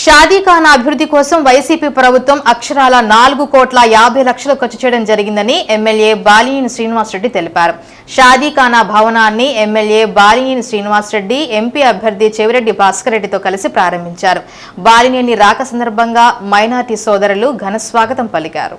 షాదీఖానా అభివృద్ధి కోసం వైసీపీ ప్రభుత్వం అక్షరాల నాలుగు కోట్ల యాభై లక్షలు ఖర్చు చేయడం జరిగిందని ఎమ్మెల్యే బాలినేని శ్రీనివాసరెడ్డి తెలిపారు. షాదీఖానా భవనాన్ని ఎమ్మెల్యే బాలినేని శ్రీనివాసరెడ్డి ఎంపీ అభ్యర్థి చెవిరెడ్డి భాస్కర్ రెడ్డితో కలిసి ప్రారంభించారు. బాలినేని రాక సందర్భంగా మైనార్టీ సోదరులు ఘన స్వాగతం పలికారు.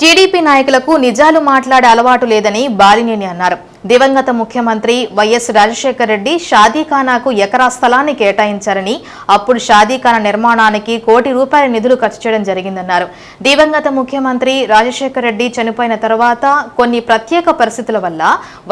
టీడీపీ నాయకులకు నిజాలు మాట్లాడే అలవాటు లేదని బాలినేని అన్నారు. దివంగత ముఖ్యమంత్రి వైఎస్ రాజశేఖర రెడ్డి షాదీఖానాకు ఎకరా స్థలాన్ని కేటాయించారని అప్పుడు షాదీఖానా నిర్మాణానికి కోటి రూపాయల నిధులు ఖర్చు చేయడం జరిగిందన్నారు. దివంగత ముఖ్యమంత్రి రాజశేఖర రెడ్డి చనిపోయిన తర్వాత కొన్ని ప్రత్యేక పరిస్థితుల వల్ల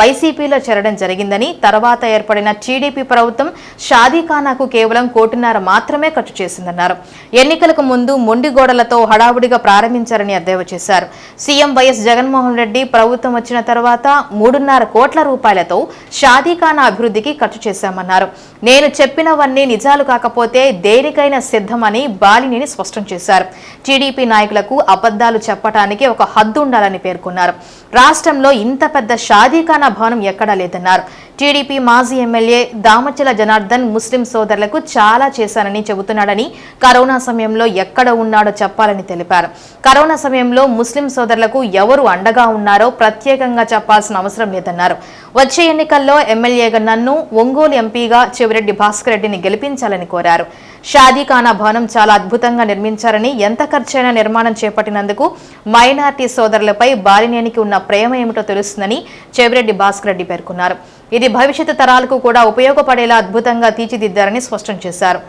వైసీపీలో చేరడం జరిగిందని తర్వాత ఏర్పడిన టీడీపీ ప్రభుత్వం షాదీఖానాకు కేవలం కోటిన్నర మాత్రమే ఖర్చు చేసిందన్నారు. ఎన్నికలకు ముందు మొండి గోడలతో హడావుడిగా ప్రారంభించారని ఎద్దేవా చేశారు. సీఎం వైఎస్ జగన్మోహన్ రెడ్డి ప్రభుత్వం వచ్చిన తర్వాత మూడున్నర కోట్ల రూపాయలతో షాదీఖానా అభివృద్ధికి ఖర్చు చేశామన్నారు. నేను చెప్పినవన్నీ నిజాలు కాకపోతే దేనికైనా సిద్ధమని బాలినేని స్పష్టం చేశారు. టీడీపీ నాయకులకు అబద్ధాలు చెప్పడానికి ఒక హద్దు ఉండాలని పేర్కొన్నారు. రాష్ట్రంలో ఇంత పెద్ద షాదీఖానా భవనం ఎక్కడా లేదన్నారు. టీడీపీ మాజీ ఎమ్మెల్యే దామచల జనార్దన్ ముస్లిం సోదరులకు చాలా చేశానని చెబుతున్నాడని కరోనా సమయంలో ఎక్కడ ఉన్నాడో చెప్పాలని తెలిపారు. కరోనా సమయంలో ముస్లిం సోదరులకు ఎవరు అండగా ఉన్నారో ప్రత్యేకంగా చెప్పాల్సిన అవసరం లేదన్నారు. వచ్చే ఎన్నికల్లో ఎమ్మెల్యేగా నన్ను ఒంగోలు ఎంపీగా చెవిరెడ్డి భాస్కర్ రెడ్డిని గెలిపించాలని కోరారు. షాదీఖానా భవనం చాలా అద్భుతంగా నిర్మించారని ఎంత ఖర్చైనా నిర్మాణం చేపట్టినందుకు మైనార్టీ సోదరులపై బాలినేనికి ఉన్న ప్రేమ ఏమిటో తెలుస్తుందని చెవిరెడ్డి భాస్కర్ రెడ్డి పేర్కొన్నారు. ఇది భవిష్యత్తు తరాలకు కూడా ఉపయోగపడేలా అద్భుతంగా తీర్చిదిద్దారని స్పష్టం చేశారు.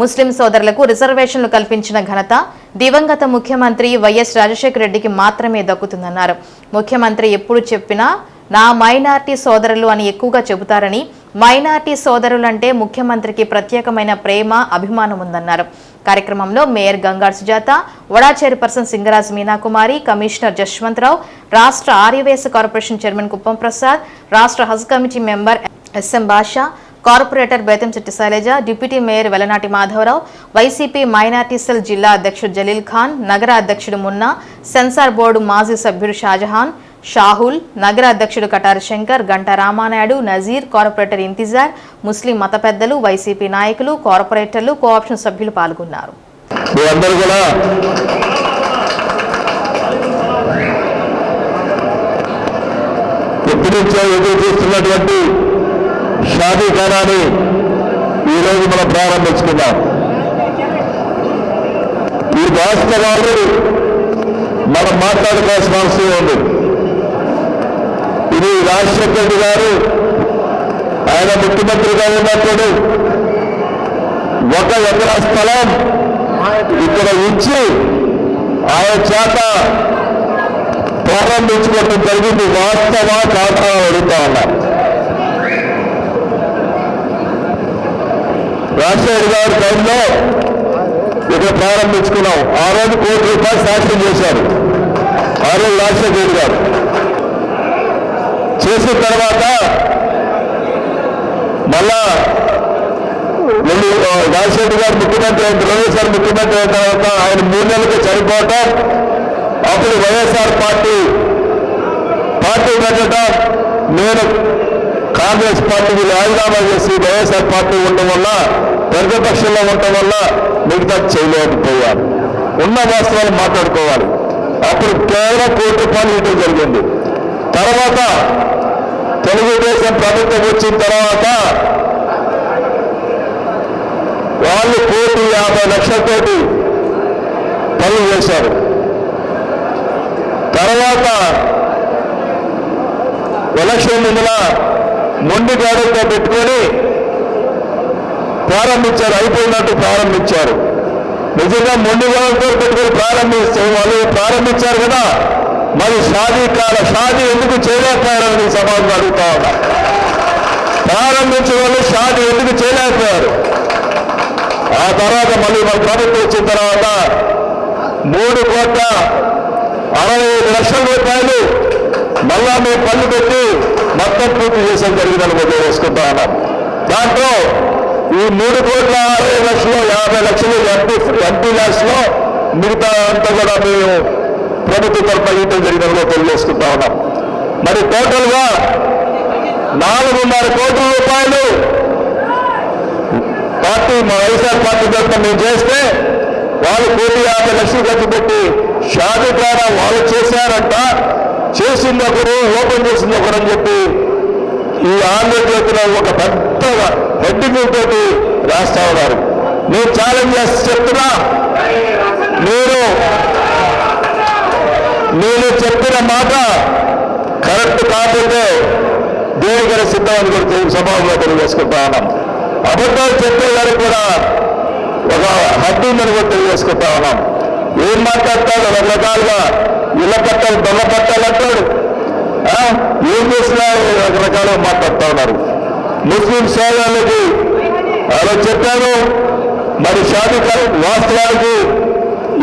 ముస్లిం సోదరులకు రిజర్వేషన్లు కల్పించిన ఘనత దివంగత ముఖ్యమంత్రి వైఎస్ రాజశేఖర రెడ్డికి మాత్రమే దక్కుతుందన్నారు. ముఖ్యమంత్రి ఎప్పుడు చెప్పినా నా మైనార్టీ సోదరులు అని ఎక్కువగా చెబుతారని మైనార్టీ సోదరులంటే ముఖ్యమంత్రికి ప్రత్యేకమైన ప్రేమ అభిమానం ఉందన్నారు. కార్యక్రమంలో మేయర్ గంగార్ సుజాత వడా చైర్పర్సన్ సింగరాజ్ మీనాకుమారి కమిషనర్ జశ్వంతరావు రాష్ట్ర ఆర్యవేశ కార్పొరేషన్ చైర్మన్ కుప్పం ప్రసాద్ రాష్ట్ర Haj committee member S M Basha corporator Bethamchetti Sailaja deputy mayor Velanati Madhavarao YCP minority cell జిల్లా అధ్యక్షుడు జలీల్ ఖాన్ నగర అధ్యక్షుడు మున్నా సెన్సార్ బోర్డు మాజీ సభ్యుడు షాజహాన్ షాహుల్ నగర అధ్యక్షుడు కటారు శంకర్ గంట రామానాయుడు నజీర్ కార్పొరేటర్ ఇంతిజార్ ముస్లిం మత పెద్దలు వైసీపీ నాయకులు కార్పొరేటర్లు కోఆప్షన్ సభ్యులు పాల్గొన్నారు. ఎదురు చూస్తున్నటువంటి షాదీఖానాన్ని ఈరోజు మనం ప్రారంభించుకున్నాం ఈ వాస్తవాలు మనం మాట్లాడుకోవాల్సిన అవసరం ఉంది రాజశేఖర రెడ్డి గారు ఆయన ముఖ్యమంత్రిగా ఉన్నప్పుడు ఒక ఎకరా స్థలం ఇక్కడ ఇచ్చి ఆయన చేత ప్రారంభించుకోవడం జరిగింది. వాస్తవ కాదా అడుగుతా ఉన్నా. రాజశేఖర్ గారి టైంలో ఇక్కడ ప్రారంభించుకున్నాం. ఆ రోజు కోటి రూపాయలు శాంక్షన్ చేశారు. ఆ రోజు రాజశేఖర్ రెడ్డి గారు. చేసిన తర్వాత మళ్ళా రెండు రాజశేఖర్ గారు ముఖ్యమంత్రి అయిన వైఎస్ఆర్ ముఖ్యమంత్రి అయిన తర్వాత ఆయన మూడు నెలలకు చనిపోవటం అప్పుడు వైఎస్ఆర్ పార్టీ పార్టీ పెట్టడం నేను కాంగ్రెస్ పార్టీకి రాజీనామా చేసి వైఎస్ఆర్ పార్టీ ఉండడం వల్ల ప్రతిపక్షంలో ఉండటం వల్ల మిగతా చేయలేకపోయారు ఉన్న వాస్తవాలు మాట్లాడుకోవాలి. అప్పుడు కేవలం కోటి రూపాయలు ఇవ్వడం జరిగింది. తర్వాత తెలుగుదేశం ప్రభుత్వం వచ్చిన తర్వాత వాళ్ళు కోటి యాభై లక్షలతోటి పనులు చేశారు. తర్వాత ఎలక్షన్ ముందుల మొండి గాడుతో పెట్టుకొని ప్రారంభించారు అయిపోయినట్టు ప్రారంభించారు. నిజంగా మొండి గాడుతో పెట్టుకొని ప్రారంభిస్తే వాళ్ళు ప్రారంభించారు కదా? మరి షాదీ కాల షాదీ ఎందుకు చేయలేకపోయారని సమాజం అడుగుతా ఉన్నా. ప్రారంభించిన వాళ్ళు షాదీ ఎందుకు చేయలేకపోయారు? ఆ తర్వాత మళ్ళీ మన ప్రభుత్వం వచ్చిన తర్వాత మూడు కోట్ల అరవై ఐదు లక్షల రూపాయలు మళ్ళా మేము పళ్ళు పెట్టి మొత్తం పూర్తి చేసాం జరిగిందని కూడా వేసుకుంటా ఉన్నాం దాంట్లో ఈ మూడు కోట్ల అరవై లక్షలు యాభై లక్షలు ఎంపీ ఎంపీ ల్యాక్స్లో మిగతా అంతా కూడా మేము ప్రభుత్వ తరఫున ఇవ్వడం జరిగినదో తెలియజేసుకుంటా ఉన్నాం. మరి టోటల్గా నాలుగున్నర కోట్ల రూపాయలు పార్టీ మా వైఎస్ఆర్ పార్టీ తరఫున మేము చేస్తే వాళ్ళు కోటి యాభై లక్షలు ఖర్చు పెట్టి షాది ద్వారా వాళ్ళు చేశారంట. చేసింది ఒకరు ఓపెన్ చేసింది ఒకరు అని చెప్పి ఈ ఆంధ్రజ్యోతిలో ఒక పెద్ద హెడ్డింగ్ తోటి రాస్తా ఉన్నారు. నేను ఛాలెంజ్ చేసి చెప్తున్నా. మీరు నేను చెప్పిన మాట కరెక్ట్ కాకపోతే దేవుడి సిద్ధం అని కూడా తెలి- సభలో తెలియజేసుకుంటా ఉన్నాం. అబద్ధాలు చెప్పే గారికి కూడా ఒక హద్దు ఉందని కూడా తెలియజేసుకుంటా ఉన్నాం. ఏం మాట్లాడతాడు? రకరకాలుగా ఇళ్ళ పట్టాలు దొంగ పట్టాలు అంటాడు. ఏం చేసినా రకరకాలుగా మాట్లాడుతూ ఉన్నారు. ముస్లిం సోదరులకి అలా చెప్పాను. మరి షాదీ కాలం వాస్తవానికి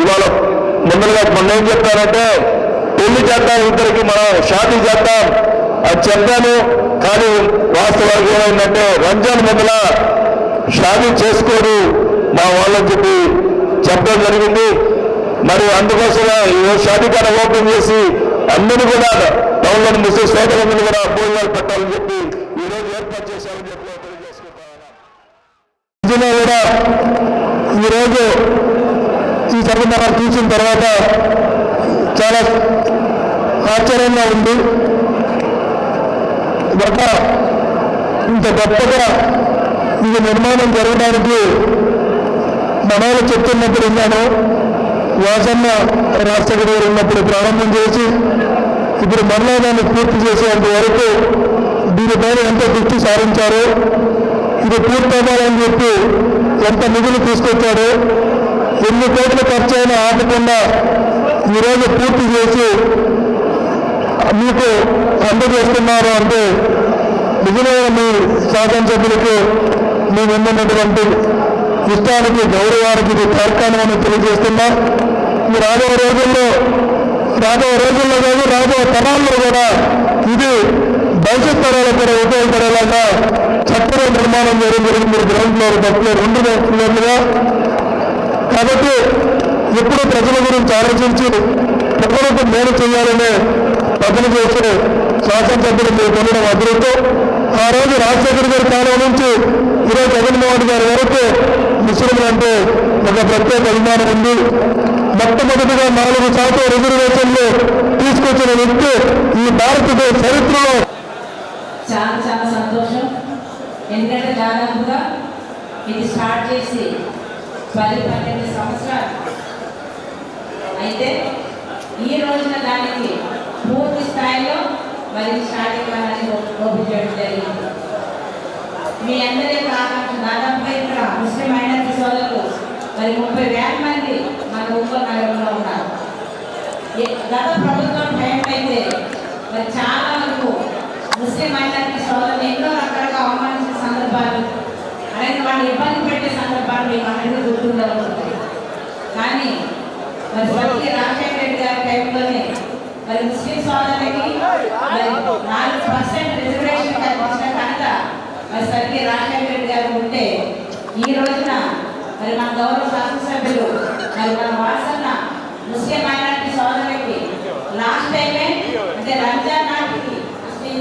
ఇవాళ ముందరగా మొన్న ఏం చెప్పారంటే పెళ్ళి చేద్దాం ఇద్దరికి మనం షాదీ చేద్దాం అది చెప్పాను. కానీ వాస్తవానికి ఏమైందంటే రంజాన్ మొదల షాదీ చేసుకోరు మా వాళ్ళని చెప్పి చెప్పడం జరిగింది. మరి అందుకోసమే ఈ షాదీ కాడ ఓపెన్ చేసి అందరూ కూడా టౌన్లోని చేసి సోదరులందరూ కూడా భోజనాలు పెట్టాలని చెప్పి ఈ ఏర్పాటు చేశామని చెప్పి తెలియజేసుకుంటా కూడా ఈరోజు ఈ సభ చూసిన తర్వాత చాలా ఆశ్చర్యంగా ఉంది. ఒక ఇంత గొప్పగా ఇది నిర్మాణం జరగడానికి మనవాళ్ళు చెప్తున్నప్పుడు విన్నాను వాసన్న రాష్ట్రపతి గారు ఉన్నప్పుడు ప్రారంభం చేసి ఇప్పుడు మరలా దాన్ని పూర్తి చేసేంత వరకు దీనిపైన ఎంత దృష్టి సారించారో ఇది పూర్తవ్వాలని చెప్పి ఎంత నిధులు తీసుకొచ్చారో ఎన్ని కోట్లు ఖర్చు అయినా ఆపకుండా ఈరోజు పూర్తి చేసి మీకు అందజేస్తున్నారు అంటే నిజమైన మీ శాసనసభ్యులకు మీ ఉన్నటువంటి ఇష్టానికి గౌరవానికి ఇది తార్కాణమని తెలియజేస్తున్నా. మీ రాబోయే రోజుల్లో రాబోయే రోజుల్లో కాదు రాబోయే తరాల్లో కూడా ఇది భవిష్యత్ తరాలకు కూడా ఉపయోగపడేలాగా చక్కగా నిర్మాణం చేయడం జరిగింది. గ్రౌండ్ ఫ్లోర్ ఫస్ట్ రెండు ఫ్లోర్లుగా. కాబట్టి ఎప్పుడు ప్రజల గురించి ఆలోచించి ప్రజలకు మేలు చేయాలనే ప్రజలు చేసిన శాసనసభ్యులు మీరు పొందడం అదృష్టం. ఆ రోజు రాజశేఖర్ గారి కాలం నుంచి ఈరోజు జగన్మోహన్ గారి వరకు ముస్లింలు అంటే ఒక ప్రత్యేక అభిమానం ఉంది. మొట్టమొదటిగా నాలుగు శాతం రిజర్వేషన్లు తీసుకొచ్చిన వ్యక్తి ఈ భారతదేశ చరిత్రలో. చాలా చాలా సంతోషం. ఎందుకంటే దాదాపుగా ఇది స్టార్ట్ చేసి పది పన్నెండు సంవత్సరాలు. అయితే ఈ రోజున దానికి పూర్తి స్థాయిలో మరి స్టార్ట్ ఇవ్వాలని ఓపెన్ చేయడం జరిగింది. మీ అందరి యొక్క దాదాపుగా ఇక్కడ ముస్లిం మైనార్టీ సోదరులు మరి ముప్పై వేల మంది మన ఒంగోలు నగరంలో ఉన్నారు. గత ప్రభుత్వం టైం అయితే మరి చాలా వరకు ముస్లిం మైనారిటీ సోదరులు ఎన్నో రకాలుగా అవమానించిన సందర్భాలు అలాగే వాళ్ళు ఇబ్బంది పెట్టే సందర్భాలు మీకు అందరికీ గుర్తుండవుతుంది కానీ మరి స్వర్గీయ రాజశేఖర మరి ముస్లిం సోదరులకి నాలుగు పర్సెంట్ రిజర్వేషన్ కల్పించిన కనుక మరి సరికి రాజశేఖర రెడ్డి గారు ఉంటే ఈ రోజున మరి మన గౌరవ శాసనసభ్యులు మరి మన వాసన్న ముస్లిం మైనార్టీ సోదరులకి లాస్ట్ టైమే అంటే రంజాన్ నాటికి ముస్లిం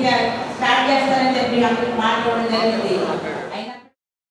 స్టార్ట్ చేస్తారని చెప్పి అందరికి మాట్లాడడం జరిగింది.